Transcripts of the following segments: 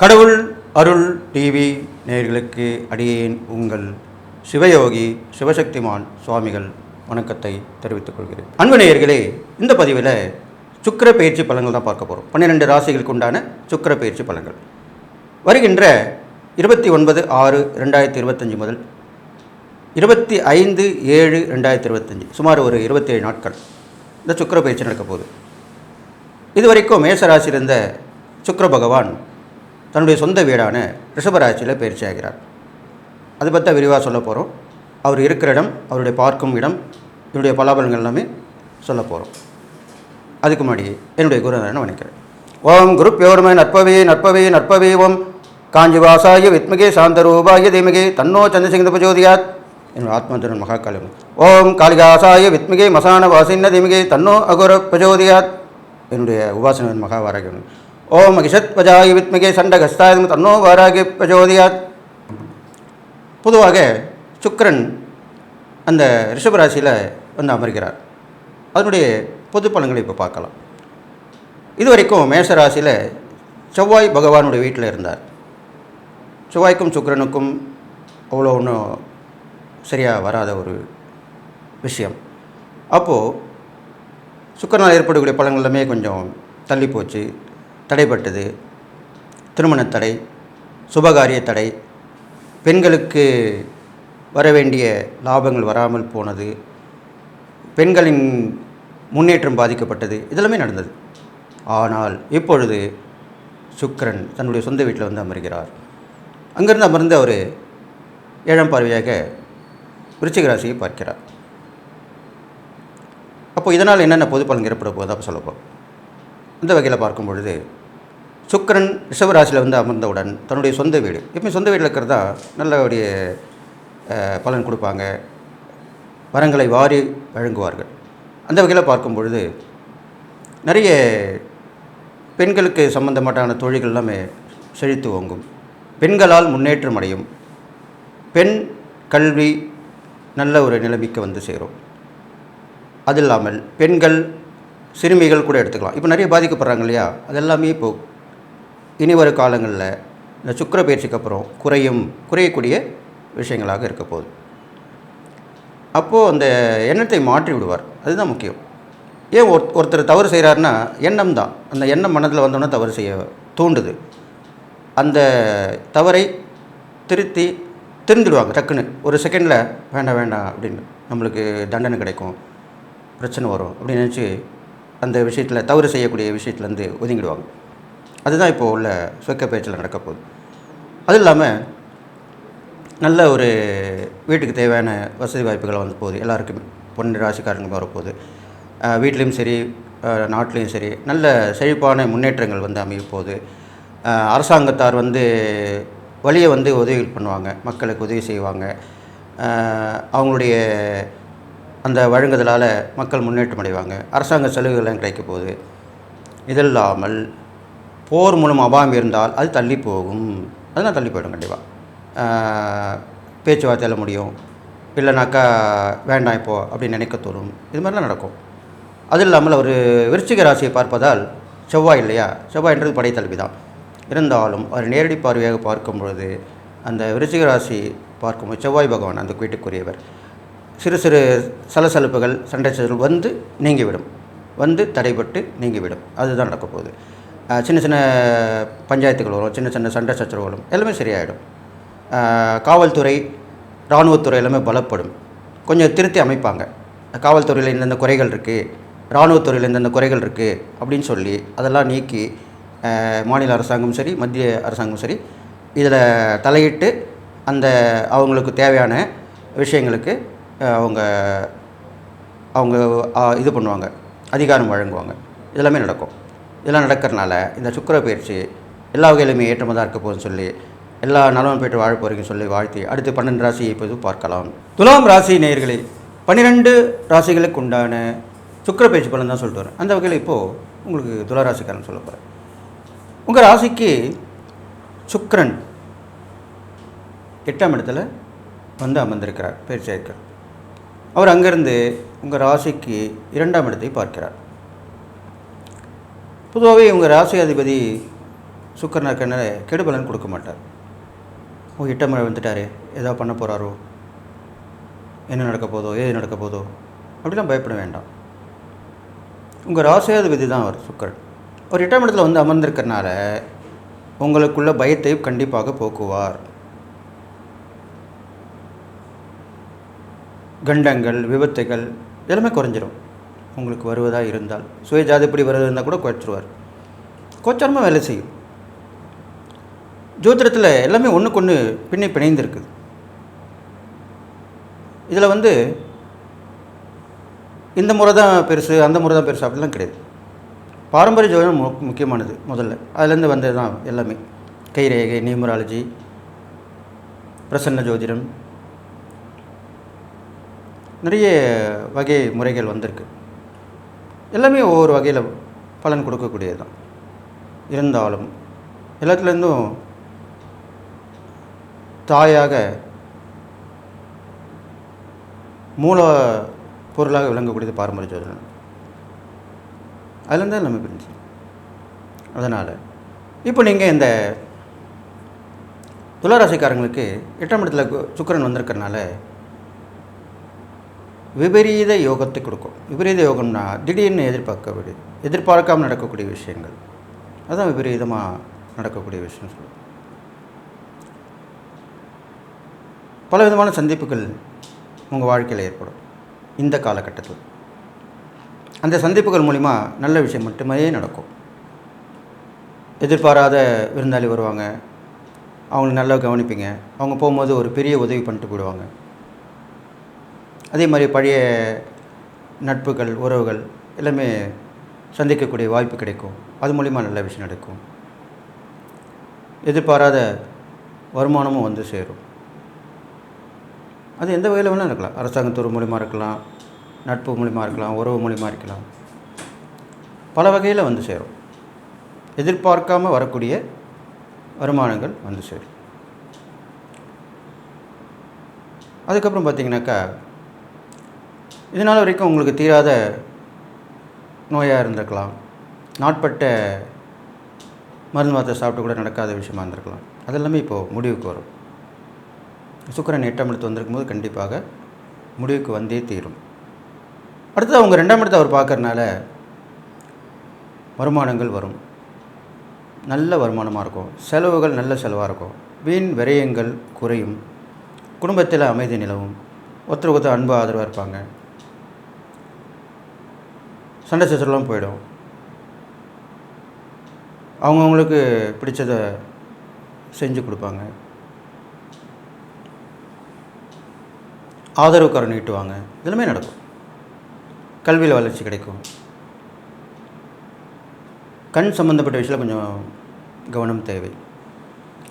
கடவுள் அருள் டிவி நேயர்களுக்கு அடியேன் உங்கள் சிவயோகி சிவசக்திமான் சுவாமிகள் வணக்கத்தை தெரிவித்துக் கொள்கிறேன். அன்பு நேயர்களே இந்த பதிவில் சுக்கிர பயிற்சி பலன்கள் தான் பார்க்க போகிறோம் பன்னிரெண்டு ராசிகளுக்கு உண்டான சுக்கர பயிற்சி பலன்கள். வருகின்ற இருபத்தி ஒன்பது ஆறு ரெண்டாயிரத்தி இருபத்தஞ்சி முதல் இருபத்தி ஐந்து ஏழு ரெண்டாயிரத்தி இருபத்தஞ்சி சுமார் ஒரு இருபத்தேழு நாட்கள் இந்த சுக்கிர பயிற்சி நடக்க போகுது. இதுவரைக்கும் மேசராசி இருந்த சுக்கிர பகவான் தன்னுடைய சொந்த வீடான ரிஷபராசியில் பயிற்சி ஆகிறார். அதை பற்றி விரிவாக சொல்ல போகிறோம் அவர் இருக்கிற இடம் அவருடைய பார்க்கும் இடம் இவருடைய பலாபலங்கள் எல்லாமே சொல்ல போகிறோம் அதுக்கு முன்னாடி என்னுடைய குருநாதனை வணக்கிறேன் ஓம் குரு பியோர்மே நற்பவே நற்பவே நற்பவே ஓம். காஞ்சிவாசாய வித்மகே சாந்தரூபாய தீமகே தன்னோ சந்திரசிங்க பிரஜோதியாத் என்னுடைய ஆத்மந்திரன் மகாகாலம் ஓம் காளிகாசாய வித்மிகை மசான வாசின்ன தீமகே தன்னோ அகுர பிரஜோதியாத் என்னுடைய உபாசனன் மகாவாராகியம் ஓம் அகிஷத் பஜாய வித்மகே சண்டகஸ்தாயம் தன்னோ வாராகி பிரஜோதியாத் பொதுவாக சுக்கரன் அந்த ரிஷபராசியில் வந்து அமர்கிறார். அதனுடைய பொது பலன்களை இப்போ பார்க்கலாம். இதுவரைக்கும் மேஷராசியில் செவ்வாய் பகவானுடைய வீட்டில் இருந்தார். செவ்வாய்க்கும் சுக்கரனுக்கும் அவ்வளோ ஒன்றும் சரியாக வராத ஒரு விஷயம். அப்போது சுக்கரனால் ஏற்படக்கூடிய பலன்கள் எல்லாமே கொஞ்சம் தள்ளி போச்சு. தடைப்பட்டது. திருமண தடை சுபகாரிய தடை பெண்களுக்கு வர வேண்டிய லாபங்கள் வராமல் போனது பெண்களின் முன்னேற்றம் பாதிக்கப்பட்டது இதெல்லாமே நடந்தது. ஆனால் இப்பொழுது சுக்கரன் தன்னுடைய சொந்த வீட்டில் வந்து அமர்கிறார். அங்கிருந்து அமர்ந்து அவர் ஏழாம் பார்வையாக விருச்சிக ராசியை பார்க்கிறார். அப்போ இதனால் என்னென்ன பொது பலன் ஏற்பட போகுது அப்போ சொல்லப்போம் இந்த வகையில் பார்க்கும் பொழுது சுக்கிரன் ரிஷபராசியில் வந்து அமர்ந்தவுடன் தன்னுடைய சொந்த வீடு. எப்பயும் சொந்த வீட்டில் இருக்கிறதா நல்லபடிய பலன் கொடுப்பாங்க. வரங்களை வாரி வழங்குவார்கள். அந்த வகையில் பார்க்கும் பொழுது நிறைய பெண்களுக்கு சம்பந்தமாட்டான தொழில்கள் எல்லாமே செழித்து ஓங்கும். பெண்களால் முன்னேற்றம் அடையும். பெண் கல்வி நல்ல ஒரு நிலைமைக்கு வந்து சேரும். அது இல்லாமல் பெண்கள் சிறுமிகள் கூட எடுத்துக்கலாம். இப்போ நிறைய பாதிக்கப்படுறாங்க இல்லையா? அது எல்லாமே இப்போது இனி வரும் காலங்களில் இந்த சுக்கிர பயிற்சிக்கு அப்புறம் குறையும் குறையக்கூடிய விஷயங்களாக இருக்க போகுது. அப்போது அந்த எண்ணத்தை மாற்றி விடுவார். அதுதான் முக்கியம். ஏன் ஒரு ஒருத்தர் தவறு செய்கிறாருன்னா எண்ணம் தான். அந்த எண்ணம் மனதில் வந்தோன்னே தவறு செய்ய தூண்டுது அந்த தவறை திருத்தி திருந்துடுவாங்க டக்குன்னு. ஒரு செகண்டில் வேண்டாம் வேண்டாம் அப்படின்னு நம்மளுக்கு தண்டனை கிடைக்கும் பிரச்சனை வரும் அப்படின்னு நினச்சி அந்த விஷயத்தில் தவறு செய்யக்கூடிய விஷயத்துலேருந்து ஒதுங்கிடுவாங்க. அதுதான் இப்போ உள்ள சொக்க பேச்சில் நடக்க போகுது. அது இல்லாமல் நல்ல ஒரு வீட்டுக்கு தேவையான வசதி வாய்ப்புகள் வந்து போகுது. எல்லாருக்குமே பொண்ணு ராசிக்காரங்க வரப்போகுது. வீட்லேயும் சரி நாட்டிலையும் சரி நல்ல செழிப்பான முன்னேற்றங்கள் வந்து அமையப்போகுது அரசாங்கத்தார் வந்து வழியை வந்து உதவி பண்ணுவாங்க மக்களுக்கு உதவி செய்வாங்க. அவங்களுடைய அந்த வழங்குதலால் மக்கள் முன்னேற்றம் அடைவாங்க. அரசாங்க சலுகைகள்லாம் கிடைக்க போகுது. இதில்லாமல் போர் மூலம் அபாயம் இருந்தால் அது தள்ளி போகும். அதெல்லாம் தள்ளி போயிடும் கண்டிப்பாக பேச்சுவார்த்தையில் முடியும். இல்லைனாக்கா வேண்டாம் இப்போது அப்படின்னு நினைக்க தோணும். இது மாதிரிலாம் நடக்கும். அது இல்லாமல் ஒரு விருச்சிக ராசியை பார்ப்பதால் செவ்வாய் இல்லையா? செவ்வாய்ன்றது படைத்தல்வி தான். இருந்தாலும் அவர் நேரடி பார்வையாக பார்க்கும் பொழுது அந்த விருச்சிக ராசி பார்க்கும்போது செவ்வாய் பகவான் அந்த வீட்டுக்குரியவர் சிறு சிறு சலசலப்புகள் சண்டை சச்சரவுகள் வந்து நீங்கிவிடும். வந்து தடைபட்டு நீங்கிவிடும். அதுதான் நடக்க போகுது. சின்ன சின்ன பஞ்சாயத்துகள் வரும் சின்ன சின்ன சண்டை சச்சரவுகளும் எல்லாமே சரியாயிடும். காவல்துறை இராணுவத்துறை எல்லாமே பலப்படும். கொஞ்சம் திருத்தி அமைப்பாங்க. காவல்துறையில் இந்தந்த குறைகள் இருக்குது இராணுவத்துறையில் இந்தந்த குறைகள் இருக்குது அப்படின்னு சொல்லி அதெல்லாம் நீக்கி மாநில அரசாங்கமும் சரி மத்திய அரசாங்கமும் சரி இதில் தலையிட்டு அந்த அவங்களுக்கு தேவையான விஷயங்களுக்கு அவங்க அவங்க இது பண்ணுவாங்க. அதிகாரம் வழங்குவாங்க. இதெல்லாமே நடக்கும். இதெல்லாம் நடக்கிறனால இந்த சுக்கர பயிற்சி எல்லா வகையிலுமே ஏற்றமாக தான் இருக்க போகுதுன்னு சொல்லி எல்லா நலமும் பெற்று வாழ போகிறீங்கன்னு சொல்லி வாழ்த்தி அடுத்து பன்னெண்டு ராசியை இப்போது பார்க்கலாம். துலாம் ராசி நேர்களை பன்னிரெண்டு ராசிகளுக்கு உண்டான சுக்கர பயிற்சி பலன் தான் சொல்லிட்டு வரேன் அந்த வகையில் இப்போது உங்களுக்கு துலா ராசிக்காரன் சொல்ல போகிறேன் உங்கள் ராசிக்கு சுக்கரன் எட்டாம் இடத்துல வந்து அமர்ந்திருக்கிறார் பயிற்சியாக இருக்கிறார் அவர் அங்கேருந்து உங்கள் ராசிக்கு இரண்டாம் இடத்தை பார்க்கிறார். பொதுவாகவே உங்கள் ராசி அதிபதி சுக்கரனாக கெடுபலன் கொடுக்க மாட்டார். ஓ இட்டமழை வந்துட்டாரு. ஏதாவது பண்ண போகிறாரோ என்ன நடக்க போதோ? ஏது நடக்க போதோ? அப்படிலாம் பயப்பட வேண்டாம். உங்கள் ராசியாதிபதி தான் அவர் சுக்கரன். ஒரு எட்டாம் இடத்துல வந்து அமர்ந்திருக்கறனால உங்களுக்குள்ள பயத்தை கண்டிப்பாக போக்குவார். கண்டங்கள் விபத்துகள் எல்லாமே குறைஞ்சிரும். உங்களுக்கு வருவதாக இருந்தால் சுய ஜாதிப்படி வருவது இருந்தால் கூட குறைச்சிருவார். கோச்சாரமாக வேலை செய்யும். ஜோதிடத்தில் எல்லாமே ஒன்றுக்கு ஒன்று பின்னி பிணைந்திருக்குது இதில் வந்து இந்த முறை தான் பெருசு அந்த முறை தான் பெருசு அப்படிலாம் கிடையாது. பாரம்பரிய ஜோதிடம் மு முக்கியமானது முதல்ல. அதுலேருந்து வந்தது தான் எல்லாமே. கைரேகை நியூமராலஜி பிரசன்ன ஜோதிடம். நிறைய வகை முறைகள் வந்திருக்கு. எல்லாமே ஒவ்வொரு வகையில் பலன் கொடுக்கக்கூடியது தான் இருந்தாலும் எல்லாத்துலேருந்தும் தாயாக மூல பொருளாக விளங்கக்கூடியது பாரம்பரிய ஜோதிடம். அதுலேருந்து எல்லாமே பிரிஞ்சு அதனால் இப்போ நீங்கள் இந்த துளாராசிக்காரங்களுக்கு எட்டாம் இடத்துல சுக்கரன் சுக்கிரன் விபரீத யோகத்தை கொடுக்கும். விபரீத யோகம்னா திடீர்னு எதிர்பார்க்கக்கூடிய எதிர்பார்க்காமல் நடக்கக்கூடிய விஷயங்கள். அதுதான் விபரீதமாக நடக்கக்கூடிய விஷயம் சொல்லுவோம் பல விதமான சந்திப்புகள் உங்கள் வாழ்க்கையில் ஏற்படும். இந்த காலகட்டத்தில். அந்த சந்திப்புகள் மூலிமா நல்ல விஷயம் மட்டுமே நடக்கும். எதிர்பாராத விருந்தாளி வருவாங்க. அவங்களை நல்லா கவனிப்பீங்க. அவங்க போகும்போது ஒரு பெரிய உதவி பண்ணிட்டு போயிடுவாங்க. அதே மாதிரி பழைய நட்புகள் உறவுகள் எல்லாமே சந்திக்கக்கூடிய வாய்ப்பு கிடைக்கும். அது மூலிமா நல்ல விஷயம் நடக்கும். எதிர்பாராத வருமானமும் வந்து சேரும். அது எந்த வகையில் வேணால் இருக்கலாம். அரசாங்கத்துறை மூலிமா இருக்கலாம் நட்பு மூலிமா இருக்கலாம் உறவு மூலிமா இருக்கலாம். பல வகையில் வந்து சேரும். எதிர்பார்க்காமல் வரக்கூடிய வருமானங்கள் வந்து சேரும். அதுக்கப்புறம் பார்த்திங்கனாக்கா இதனால் வரைக்கும் உங்களுக்கு தீராத நோயாக இருந்திருக்கலாம். நாட்பட்ட மருந்து மாத்திரை சாப்பிட்டு கூட நடக்காத விஷயமா இருந்திருக்கலாம். அதெல்லாமே இப்போது முடிவுக்கு வரும். சுக்கிரன் எட்டாம் இடத்து வந்திருக்கும் போது கண்டிப்பாக முடிவுக்கு வந்தே தீரும். அடுத்தது அவங்க ரெண்டாம் இடத்தை அவர் பார்க்குறனால வருமானங்கள் வரும். நல்ல வருமானமாக இருக்கும். செலவுகள் நல்ல செலவாக இருக்கும். வீண் விரயங்கள் குறையும். குடும்பத்தில் அமைதி நிலவும். ஒருத்தர் ஒருத்தர் அன்பு ஆதரவாக இருப்பாங்க. சண்டை சச்சரவுலாம் போயிடும். அவங்கவுங்களுக்கு பிடிச்சதை செஞ்சு கொடுப்பாங்க. ஆதரவு கரம் நீட்டுவாங்க இதெல்லாமே நடக்கும். கல்வியில் வளர்ச்சி கிடைக்கும். கண் சம்மந்தப்பட்ட விஷயத்தில் கொஞ்சம் கவனம் தேவை.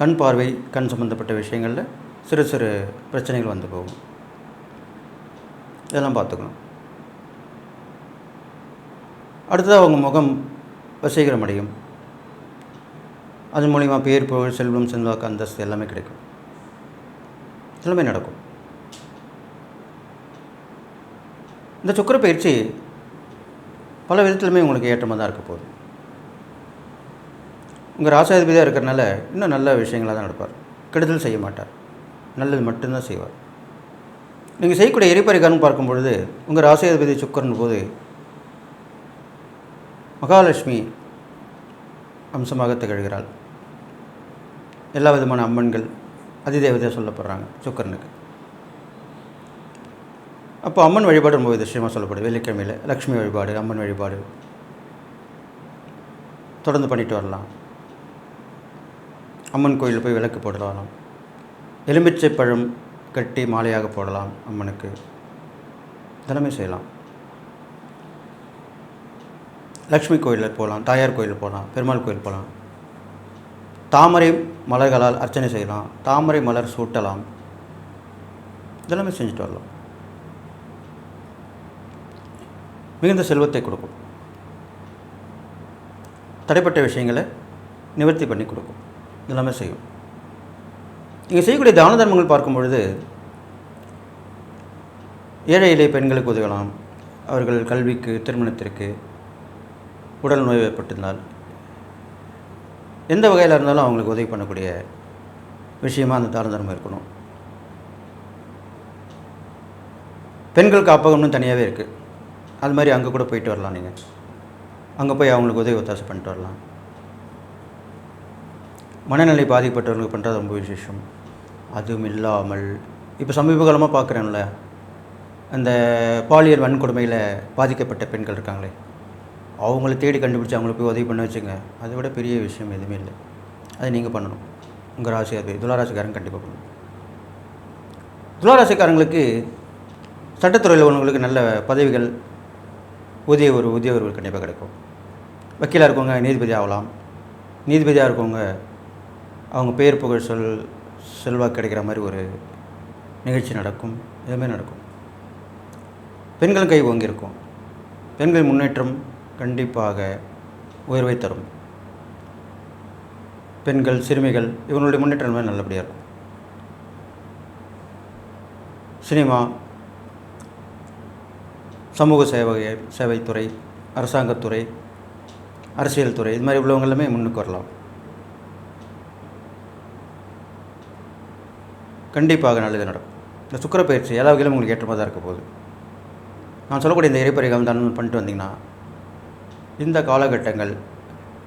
கண் பார்வை கண் சம்மந்தப்பட்ட விஷயங்களில் சிறு சிறு பிரச்சனைகள் வந்து போகும். இதெல்லாம் பார்த்துக்கணும். அடுத்தது அவங்க முகம் வசீகரம் அடையும் அது மூலிமா பேர் புகழ் செல்வம் செல்வாக்கு அந்தஸ்து எல்லாமே கிடைக்கும். எல்லாமே நடக்கும். இந்த சுக்கிர பயிற்சி பல விதத்துலையுமே உங்களுக்கு ஏற்றமாக தான் இருக்க போகுது. உங்கள் ராசாதிபதியாக இருக்கிறனால இன்னும் நல்ல விஷயங்களாக தான் நடப்பார். கெடுதல் செய்ய மாட்டார். நல்லது மட்டும்தான் செய்வார். நீங்கள் செய்யக்கூடிய எரிபரிகாரம் பார்க்கும் பொழுது உங்கள் ராசாதிபதி சுக்கரன் போது மகாலட்சுமி அம்சமாக திகழ்கிறாள். எல்லா விதமான அம்மன்கள் அதிதேவதையாக சொல்லப்படுறாங்க சுக்கரனுக்கு. அப்போ அம்மன் வழிபாடு ரொம்ப விஷயமாக சொல்லப்படுது. வெள்ளிக்கிழமையில் லக்ஷ்மி வழிபாடு அம்மன் வழிபாடு. தொடர்ந்து பண்ணிட்டு வரலாம். அம்மன் கோயிலில் போய் விளக்கு போடலாம். எலுமிச்சை பழம் கட்டி மாலையாக போடலாம் அம்மனுக்கு. இதெல்லாமே செய்யலாம். லக்ஷ்மி கோயிலில் போகலாம் தாயார் கோயில் போகலாம் பெருமாள் கோயில் போகலாம். தாமரை மலர்களால் அர்ச்சனை செய்யலாம் தாமரை மலர் சூட்டலாம். இதெல்லாமே செஞ்சுட்டு வரலாம். மிகுந்த செல்வத்தை கொடுக்கும். தடைப்பட்ட விஷயங்களை நிவர்த்தி பண்ணி கொடுக்கும். இதெல்லாமே செய்யும். நீங்கள் செய்யக்கூடிய தான தர்மங்கள் பார்க்கும் பொழுது ஏழை இலை பெண்களுக்கு உதவலாம். அவர்கள் கல்விக்கு திருமணத்திற்கு உடல் நோய் ஏற்பட்டிருந்தால் எந்த வகையில் இருந்தாலும் அவங்களுக்கு உதவி பண்ணக்கூடிய விஷயமா அந்த தான தர்மம் இருக்கணும். பெண்கள் காப்பகம்னு தனியாகவே இருக்குது அது மாதிரி அங்கே கூட போயிட்டு வரலாம் நீங்கள் அங்கே போய் அவங்களுக்கு உதவி ஒத்தாசை பண்ணிட்டு வரலாம். மனநிலை பாதிக்கப்பட்டவங்களுக்கு பண்ணுறது ரொம்ப விசேஷம். அதுவும் இல்லாமல் இப்போ சமீப காலமாக பார்க்குறேன்ல அந்த பாலியல் வன்கொடுமையில் பாதிக்கப்பட்ட பெண்கள் இருக்காங்களே. அவங்கள தேடி கண்டுபிடிச்சி அவங்கள போய் உதவி பண்ண வச்சுங்க. அதை விட பெரிய விஷயம் எதுவுமே இல்லை. அதை நீங்கள் பண்ணணும். உங்கள் ராசி போய் துளாராசிக்காரங்க கண்டிப்பாக பண்ணணும். துளாராசிக்காரங்களுக்கு சட்டத்துறையில் உள்ளவங்களுக்கு நல்ல பதவிகள் ஊதிய ஒரு ஊதிய கண்டிப்பாக கிடைக்கும். வக்கீலாக இருக்கவங்க நீதிபதி ஆகலாம். நீதிபதியாக இருக்கவங்க அவங்க பேர் புகழ் சொல் செல்வாக்கு கிடைக்கிற மாதிரி ஒரு நிகழ்ச்சி நடக்கும். இதுமாரி நடக்கும். பெண்களும் கை ஓங்கியிருக்கும். பெண்கள் முன்னேற்றம் கண்டிப்பாக உயர்வை தரும். பெண்கள் சிறுமிகள் இவங்களுடைய முன்னேற்றம் மாதிரி நல்லபடியாக இருக்கும். சினிமா சமூக சேவை சேவைத்துறை அரசாங்கத்துறை அரசியல் துறை இது மாதிரி உள்ளவங்க எல்லாமே முன்னுக்கு வரலாம். கண்டிப்பாக நல்லது நடக்கும். இந்த சுக்கரப்பயிற்சி பயிற்சி எல்லா வகையிலும் உங்களுக்கு ஏற்றமாக தான் இருக்க போகுது. நான் சொல்லக்கூடிய இந்த இறைப்பறிகள் தான் பண்ணிட்டு வந்தீங்கன்னா இந்த காலகட்டங்கள்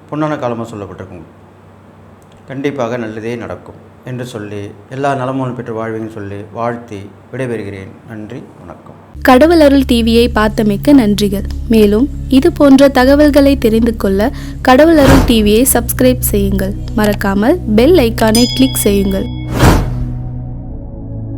பொன்னான காலமாக சொல்லப்பட்டிருக்கும். கண்டிப்பாக நல்லதே நடக்கும் என்று சொல்லி எல்லா நலமும் பெற்று வாழ்வீங்கன்னு சொல்லி வாழ்த்தி விடைபெறுகிறேன். நன்றி வணக்கம். கடவுள் அருள் டிவியை பார்த்தமைக்க நன்றிகள். மேலும் இது போன்ற தகவல்களை தெரிந்து கொள்ள கடவுள் அருள் டிவியை சப்ஸ்கிரைப் செய்யுங்கள். மறக்காமல் பெல் ஐக்கானை கிளிக் செய்யுங்கள்.